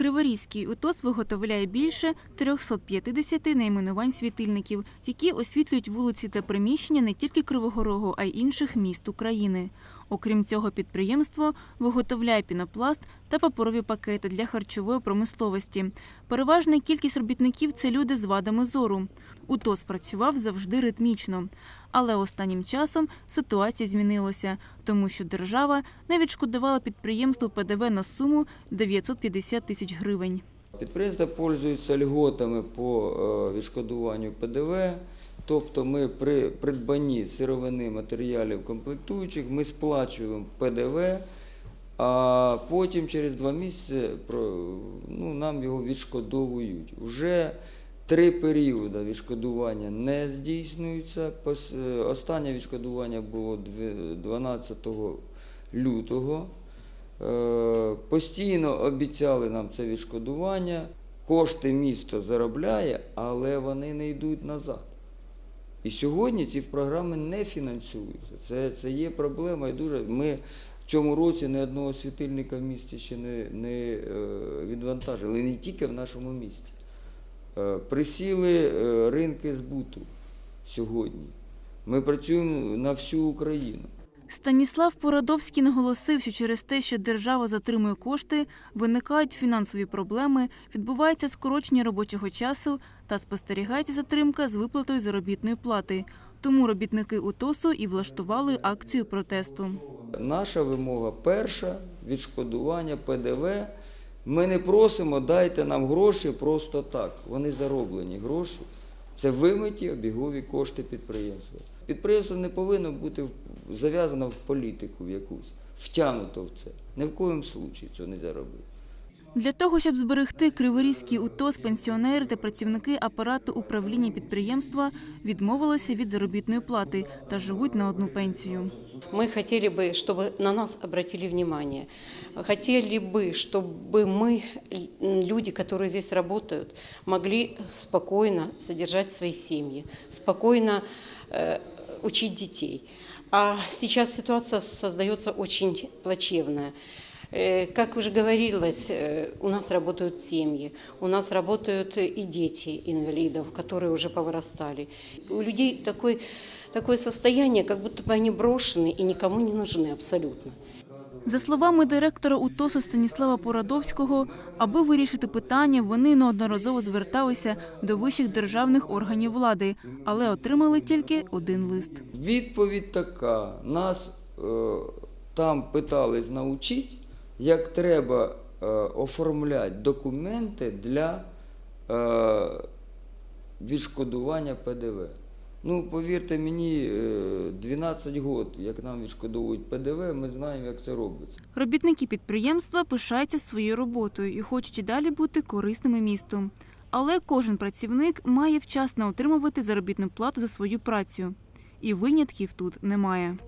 Криворізький УТОС виготовляє більше 350 найменувань світильників, які освітлюють вулиці та приміщення не тільки Кривого Рогу, а й інших міст України. Окрім цього, підприємство виготовляє пінопласт та паперові пакети для харчової промисловості. Переважна кількість робітників це люди з вадами зору. УТОС працював завжди ритмічно. Але останнім часом ситуація змінилася, тому що держава не відшкодувала підприємству ПДВ на суму 950 тисяч гривень. Підприємства пользуються льготами по е, відшкодуванню ПДВ. Тобто ми при придбанні сировини матеріалів комплектуючих ми сплачуємо ПДВ, а потім через два місяці ну, нам його відшкодовують. Вже три періоди відшкодування не здійснюються. Е, Останнє відшкодування було 12 лютого. Е, Постійно обіцяли нам це відшкодування. Кошти місто заробляє, але вони не йдуть назад. І сьогодні ці програми не фінансуються. Це, це є проблема. І дуже ми в цьому році ні одного світильника в місті ще не, не е, відвантажили, не тільки в нашому місті. Е, Присіли е, ринки збуту сьогодні. Ми працюємо на всю Україну. Станіслав Порадовський наголосив, що через те, що держава затримує кошти, виникають фінансові проблеми, відбувається скорочення робочого часу та спостерігається затримка з виплатою заробітної плати. Тому робітники УТОСу і влаштували акцію протесту. Наша вимога перша відшкодування ПДВ. Ми не просимо, дайте нам гроші просто так. Вони зароблені гроші. Це вимиті обігові кошти підприємства. Підприємство не повинно бути зав'язано в політику якусь, втягнуто в це. Ні в коїм случаї цього не можна робити. Для того, щоб зберегти Криворізький УТОС, пенсіонери та працівники апарату управління підприємства відмовилися від заробітної плати та живуть на одну пенсію. Мы хотели бы, чтобы на нас обратили внимание. Хотели бы, чтобы мы, м, люди, которые здесь работают, могли спокойно содержать свои семьи, спокойно э, учить детей. А сейчас ситуация создается очень плачевная. Э, Как уже говорилось, э, у нас работают семьи, у нас работают и дети инвалидов, которые уже повырастали. У людей такой, такое состояние, как будто бы они брошены и никому не нужны абсолютно. За словами директора УТОСу Станіслава Порадовського, аби вирішити питання, вони неодноразово зверталися до вищих державних органів влади, але отримали тільки один лист. Відповідь така. Нас е, там питались навчити, як треба е, оформляти документи для е, відшкодування ПДВ. Ну, повірте мені, е, 12 років, як нам відшкодовують ПДВ, ми знаємо, як це робиться. Робітники підприємства пишаються своєю роботою і хочуть і далі бути корисними місту. Але кожен працівник має вчасно отримувати заробітну плату за свою працю. І винятків тут немає.